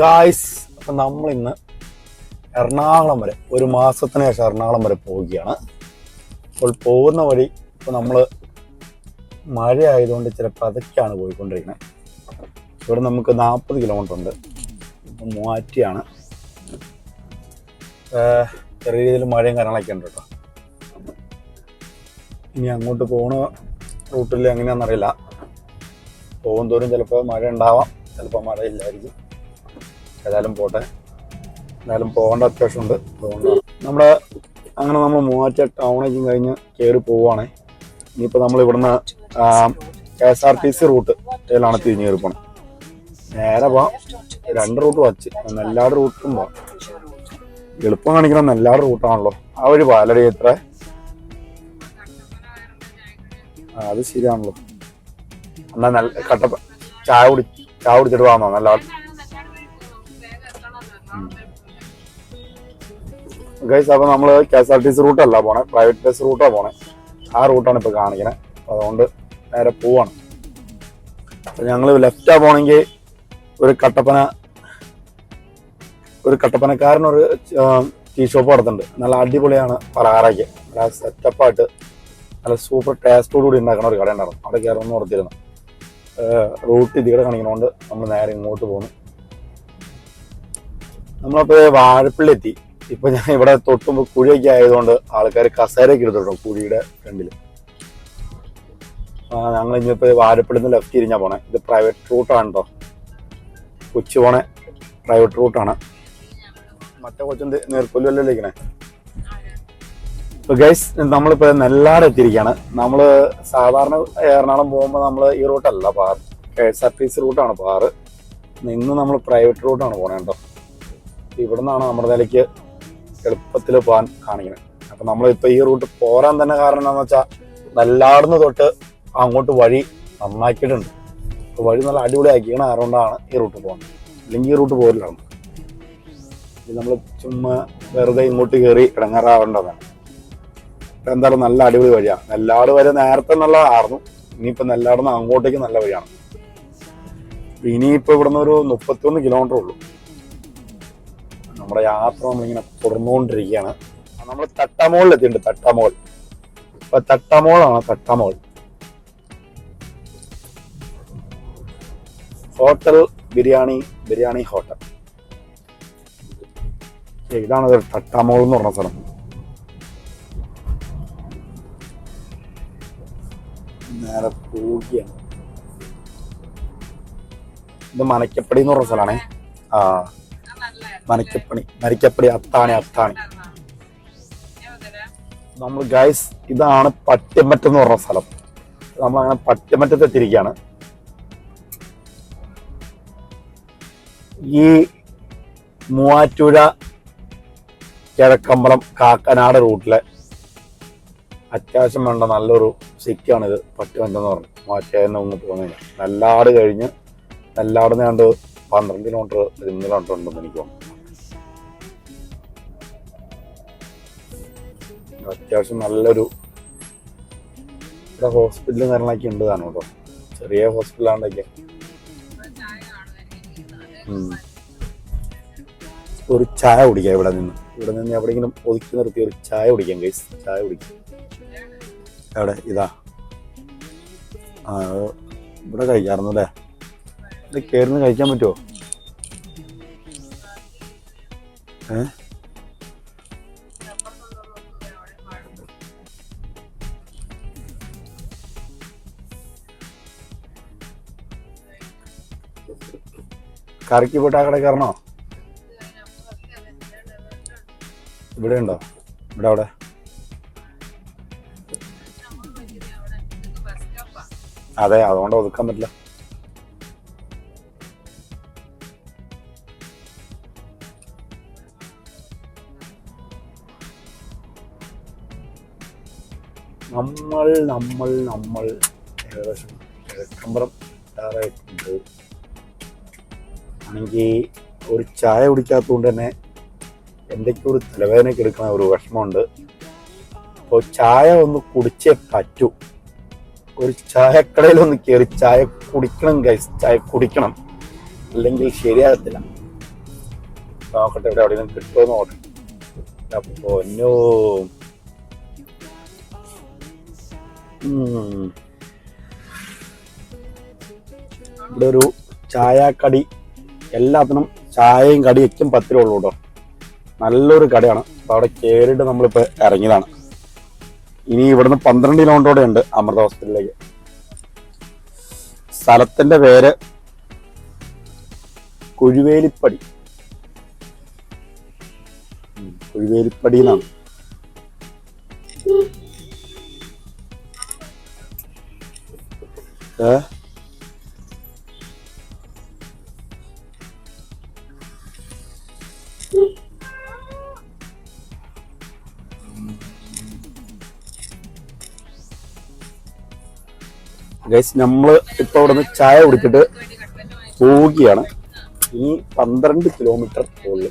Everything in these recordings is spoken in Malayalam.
ഗായ്സ് അപ്പം നമ്മൾ ഇന്ന് എറണാകുളം വരെ ഒരു മാസത്തിന് ശേഷം എറണാകുളം വരെ പോവുകയാണ്. അപ്പോൾ പോകുന്ന വഴി ഇപ്പോൾ നമ്മൾ മഴ ആയതുകൊണ്ട് ചിലപ്പോൾ പതക്കാണ് പോയിക്കൊണ്ടിരിക്കുന്നത് ഇവിടെ നമുക്ക് നാൽപ്പത് കിലോമീറ്റർ ഉണ്ട്. മൂവാറ്റിയാണ്. ചെറിയ രീതിയിൽ മഴയും കാര്യങ്ങളൊക്കെ ഉണ്ട് കേട്ടോ. ഇനി അങ്ങോട്ട് പോണ റൂട്ടിൽ എങ്ങനെയാണെന്നറിയില്ല. പോകും തോറും ചിലപ്പോൾ മഴ ഉണ്ടാവാം. ചിലപ്പോൾ മഴ ഇല്ലായിരിക്കും ഏതായാലും പോട്ടെ. എന്തായാലും പോകേണ്ട അത്യാവശ്യമുണ്ട്. അതുകൊണ്ട് നമ്മുടെ അങ്ങനെ നമ്മൾ മൂവാറ്റ ടൗണേക്കും കഴിഞ്ഞ് കയറി പോവുകയാണെ ഇനിയിപ്പോൾ നമ്മൾ ഇവിടുന്ന് K S R T C route ഇതിലാണ് തിരിഞ്ഞ് കയറി പോകണം നേരെ പോവാം. രണ്ട് റൂട്ട് വച്ച്. നെല്ലാട് റൂട്ടും പോവാം. എളുപ്പം കാണിക്കണം. നെല്ലാട് റൂട്ടാണല്ലോ ആ ഒരു പാലടി എത്ര? അത് ശരിയാണല്ലോ. എന്നാ നല്ല കട്ടപ്പ ചായ കുടി ചായ കുടിച്ചിട്ട് വാങ്ങോ നല്ല ഗൈസ് അപ്പോൾ നമ്മൾ K S R T C റൂട്ടല്ല പോണേ പ്രൈവറ്റ് ബസ് റൂട്ടാണ് പോണേ. ആ റൂട്ടാണ് ഇപ്പോൾ കാണിക്കണേ. അതുകൊണ്ട് നേരെ പോവാണ്. അപ്പോൾ ഞങ്ങൾ ലെഫ്റ്റാ പോണെങ്കിൽ ഒരു കട്ടപ്പന ഒരു കട്ടപ്പനക്കാരനൊരു ടീ ഷോപ്പ് നടത്തുന്നുണ്ട് നല്ല അടിപൊളിയാണ് പലഹാരയ്ക്ക് നല്ല സെറ്റപ്പായിട്ട് നല്ല സൂപ്പർ ടേസ്റ്റോട് കൂടി ഉണ്ടാക്കുന്ന ഒരു കട ഉണ്ടായിരുന്നു അവിടെ കയറുമെന്ന് ഓർത്തിരുന്നു. റൂട്ട് ഇതിവിടെ കാണിക്കണോണ്ട് നമ്മൾ നേരെ ഇങ്ങോട്ട് പോകുന്നു നമ്മളപ്പോൾ വാഴപ്പള്ളി എത്തി. ഇപ്പൊ ഞാൻ ഇവിടെ തൊട്ടുമ്പോ കുഴിയൊക്കെ ആയതുകൊണ്ട് ആൾക്കാർ കസേരയൊക്കെ എടുത്തിട്ടോ കുഴിയുടെ ഫ്രണ്ടിൽ ഞങ്ങൾ ഇനിയിപ്പോ വാരപ്പെടുന്ന ലെഫ്റ്റ് തിരിഞ്ഞാ പോണേ. ഇത് പ്രൈവറ്റ് റൂട്ടാണ് കേട്ടോ കൊച്ചു പോണേ. പ്രൈവറ്റ് റൂട്ടാണ് മറ്റേ കൊച്ചിന്റെ നേർക്കൊല്ലല്ലേ ഇരിക്കണേ? ഗൈസ് നമ്മളിപ്പോ നെല്ലാട് എത്തിയിരിക്കുകയാണ് നമ്മൾ സാധാരണ എറണാകുളം പോകുമ്പോൾ നമ്മൾ ഈ റൂട്ടല്ല പാറ് K S R T C റൂട്ടാണ് പാറ് ഇന്ന് നമ്മൾ പ്രൈവറ്റ് റൂട്ടാണ് പോണേ കേട്ടോ ഇവിടുന്നാണ് നമ്മുടെ നിലയ്ക്ക് എളുപ്പത്തിൽ പോകാൻ കാണിക്കുന്നത് അപ്പൊ നമ്മളിപ്പോ ഈ റൂട്ട് പോരാൻ തന്നെ കാരണം എന്താണെന്ന് വെച്ചാൽ നല്ലാടുന്ന തൊട്ട് അങ്ങോട്ട് വഴി നന്നാക്കിയിട്ടുണ്ട്. അപ്പൊ വഴി നല്ല അടിപൊളിയാക്കിയാണ് അതുകൊണ്ടാണ് ഈ റൂട്ട് പോകുന്നത് അല്ലെങ്കിൽ ഈ റൂട്ട് പോരില്ല ഇത് നമ്മൾ ചുമ്മാ വെറുതെ ഇങ്ങോട്ട് കയറി ഇടങ്ങാറാവേണ്ടതാണ്. ഇപ്പൊ എന്തായാലും നല്ല അടിപൊളി വഴിയാണ് നെല്ലാട് വരെ നേരത്തെ നല്ലതായിരുന്നു. ഇനിയിപ്പോ നെല്ലാടുന്ന് അങ്ങോട്ടേക്ക് നല്ല വഴിയാണ്. ഇനിയിപ്പോ ഇവിടുന്ന് ഒരു മുപ്പത്തിയൊന്ന് കിലോമീറ്റർ ഉള്ളൂ. നമ്മുടെ യാത്ര നമ്മളിങ്ങനെ തുടർന്നുകൊണ്ടിരിക്കുകയാണ് നമ്മൾ തട്ടമോളിൽ എത്തിയിട്ടുണ്ട് തട്ടമോൾ. ഇപ്പൊ തട്ടമോളാണ് Thattamol. Hotel biryani biryani hotel. ഇതാണ് ഇത് തട്ടാമോൾ എന്ന് പറഞ്ഞ സ്ഥലം. നേരെ പോവുകയാണ്. ഇത് മനക്കപ്പടി എന്ന് പറഞ്ഞ സ്ഥലമാണേ. ആ മനക്കപ്പണി മരിക്കപ്പടി അത്താണി അത്താണി. നമ്മൾ ഗൈസ് ഇതാണ് പട്ടിമറ്റം എന്ന് പറഞ്ഞ സ്ഥലം. നമ്മൾ അങ്ങനെ പട്ടിമറ്റത്ത് എത്തിയിരിക്കുകയാണ് ഈ മൂവാറ്റുഴ കിഴക്കമ്പലം കാക്കനാട് റൂട്ടിലെ അത്യാവശ്യം വേണ്ട നല്ലൊരു സിറ്റിയാണിത് ഇത് പട്ടിമറ്റം എന്ന് പറഞ്ഞു മൂവാറ്റുഴന്ന് ഒന്ന് പോകുന്നതിന് നെല്ലാട് കഴിഞ്ഞ് നെല്ലാട് കണ്ട് പന്ത്രണ്ട് കിലോമീറ്റർ പതിമൂന്ന് കിലോമീറ്റർ ഉണ്ടെന്ന് എനിക്ക് തോന്നുന്നു. അത്യാവശ്യം നല്ലൊരു ഇവിടെ ഹോസ്പിറ്റലും കാര്യങ്ങളൊക്കെ ഉണ്ടതാണ് കേട്ടോ ചെറിയ ഹോസ്പിറ്റലാണ്ടൊക്കെ. ഒരു ചായ കുടിക്കാം ഇവിടെ നിന്ന്. ഇവിടെ നിന്ന് എവിടെയെങ്കിലും ഒതുക്കി നിർത്തി ഒരു ചായ കുടിക്കാം ഗൈസ് ചായ കുടിക്കാം. എവിടെ ഇതാ. ആ ഇവിടെ കഴിക്കാറുന്നു അല്ലേ? ഇത് കയറുന്ന കഴിക്കാൻ പറ്റുമോ ഏ? കറക്കി പോയിട്ട് ആ കടയിൽ കയറണോ? ഇവിടെ ഉണ്ടോ? ഇവിടെ അവിടെ? അതെ അതുകൊണ്ട് ഒതുക്കാൻ പറ്റില്ല. നമ്മൾ നമ്മൾ നമ്മൾ ഏകദേശം കിഴക്കമ്പറം എത്താറായിട്ടുണ്ട് ആണെങ്കിൽ ഒരു ചായ കുടിക്കാത്തതുകൊണ്ട് തന്നെ എന്തൊക്കെ ഒരു തലവേദനയ്ക്ക് എടുക്കുന്ന ഒരു വിഷമമുണ്ട്. അപ്പോൾ ചായ ഒന്ന് കുടിച്ചേ പറ്റൂ. ഒരു ചായക്കടയിൽ ഒന്ന് കയറി ചായ കുടിക്കണം ഗൈസ് ചായ കുടിക്കണം. അല്ലെങ്കിൽ ശരിയാകത്തില്ല. നോക്കട്ടെ ഇവിടെ എവിടെയെങ്കിലും കിട്ടുമോ നോക്കട്ടെ. അപ്പോൾ ഉം. ഇവിടെ ഒരു ചായക്കടി എല്ലാത്തിനും ചായയും കടിയൊക്കെ പത്ത് രൂപ ഉള്ളൂ കേട്ടോ. നല്ലൊരു കടയാണ്. അപ്പോൾ അവിടെ കയറിയിട്ട് നമ്മളിപ്പോൾ ഇറങ്ങിയതാണ്. ഇനി ഇവിടുന്ന് പന്ത്രണ്ട് കിലോമീറ്ററോടെ ഉണ്ട് അമൃത ഹോസ്പിറ്റലിലേക്ക്. സ്ഥലത്തിന്റെ പേര് കുഴുവേലിപ്പടി. കുഴുവേലിപ്പടി ഗൈസ് നമ്മൾ ഇപ്പൊ നിന്ന് ചായ കുടിച്ചിട്ട് പോവുകയാണ്. ഇനി പന്ത്രണ്ട് കിലോമീറ്റർ ഉള്ളു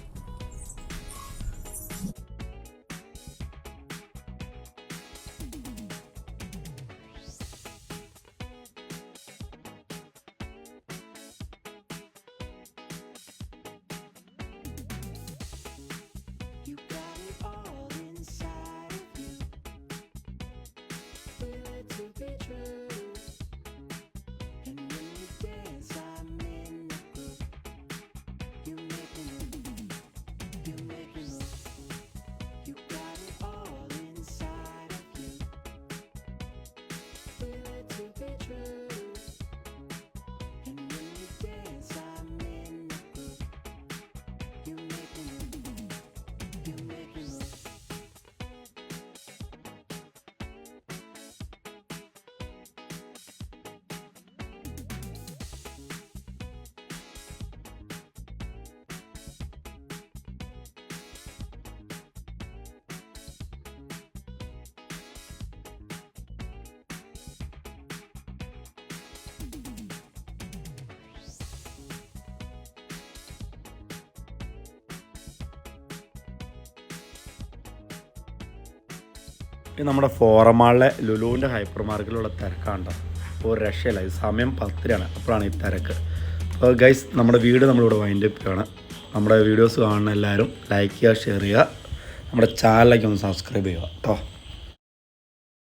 നമ്മുടെ ഫോറമാളിലെ ലുലുവിന്റെ ഹൈപ്പർ മാർക്കറ്റിലുള്ള തിരക്കാണ്ടോ ഒരു രക്ഷയില്ല. ഇത് സമയം പത്തിലാണ് അപ്പോഴാണ് ഈ തിരക്ക്. അപ്പോൾ ഗൈസ് നമ്മുടെ വീട് നമ്മളിവിടെ വൈൻഡ് അപ്പ് ആണ് നമ്മുടെ വീഡിയോസ് കാണുന്ന എല്ലാവരും ലൈക്ക് ചെയ്യുക ഷെയർ ചെയ്യുക. നമ്മുടെ ചാനലിലേക്ക് ഒന്ന് സബ്സ്ക്രൈബ് ചെയ്യുക കേട്ടോ